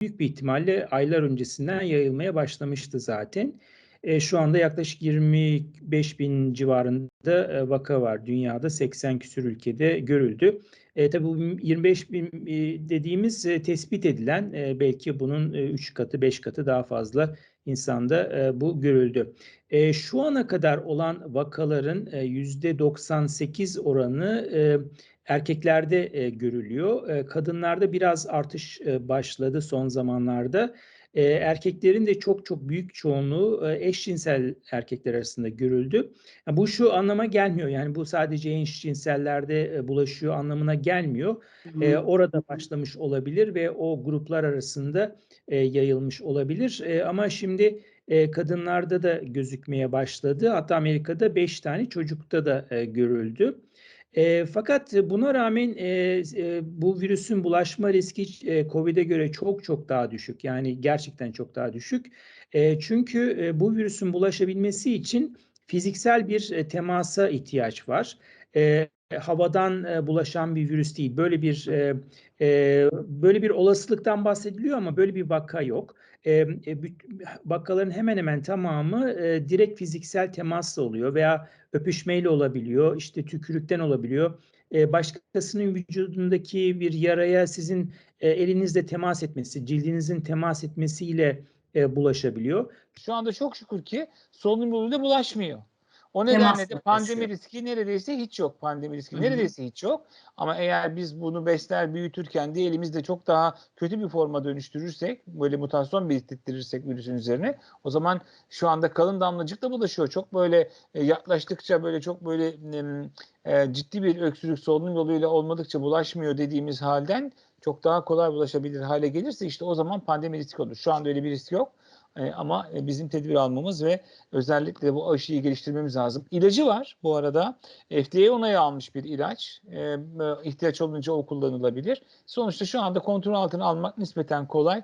büyük bir ihtimalle aylar öncesinden yayılmaya başlamıştı zaten. E, şu anda yaklaşık 25 bin civarında e, vaka var dünyada 80 küsür ülkede görüldü. E, tabii bu 25 bin e, dediğimiz e, tespit edilen e, belki bunun 3 katı 5 katı daha fazla insanda e, bu görüldü. E, şu ana kadar olan vakaların e, %98 oranı e, erkeklerde e, görülüyor. E, kadınlarda biraz artış e, başladı son zamanlarda. E, erkeklerin de çok çok büyük çoğunluğu e, eşcinsel erkekler arasında görüldü. Yani bu şu anlama gelmiyor. Yani bu sadece eşcinsellerde e, bulaşıyor anlamına gelmiyor. E, orada başlamış olabilir ve o gruplar arasında e, yayılmış olabilir. E, ama şimdi e, kadınlarda da gözükmeye başladı. Hatta Amerika'da 5 tane çocukta da e, görüldü. E, fakat buna rağmen e, e, bu virüsün bulaşma riski e, COVID'e göre çok çok daha düşük. Yani gerçekten çok daha düşük. E, çünkü e, bu virüsün bulaşabilmesi için fiziksel bir e, temasa ihtiyaç var. E, havadan e, bulaşan bir virüs değil. Böyle bir e, e, böyle bir olasılıktan bahsediliyor ama böyle bir vaka yok. E, e, vakaların hemen hemen tamamı e, direkt fiziksel temasla oluyor veya öpüşmeyle olabiliyor, işte tükürükten olabiliyor. E, başkasının vücudundaki bir yaraya sizin e, elinizle temas etmesi, cildinizin temas etmesiyle e, bulaşabiliyor. Şu anda çok şükür ki solunum yoluyla bulaşmıyor. O nedenle de pandemi riski neredeyse hiç yok. Pandemi riski neredeyse hiç yok. Ama eğer biz bunu besler büyütürken de elimizde çok daha kötü bir forma dönüştürürsek, böyle mutasyon belirttirirsek virüsün üzerine o zaman şu anda kalın damlacıkla bulaşıyor. Çok böyle e, yaklaştıkça böyle çok böyle e, ciddi bir öksürük solunum yoluyla olmadıkça bulaşmıyor dediğimiz halden çok daha kolay bulaşabilir hale gelirse işte o zaman pandemi riski olur. Şu anda öyle bir risk yok. E, ama e, bizim tedbir almamız ve özellikle bu aşıyı geliştirmemiz lazım. İlacı var bu arada. FDA onayı almış bir ilaç. E, e, ihtiyaç olunca o kullanılabilir. Sonuçta şu anda kontrol altına almak nispeten kolay.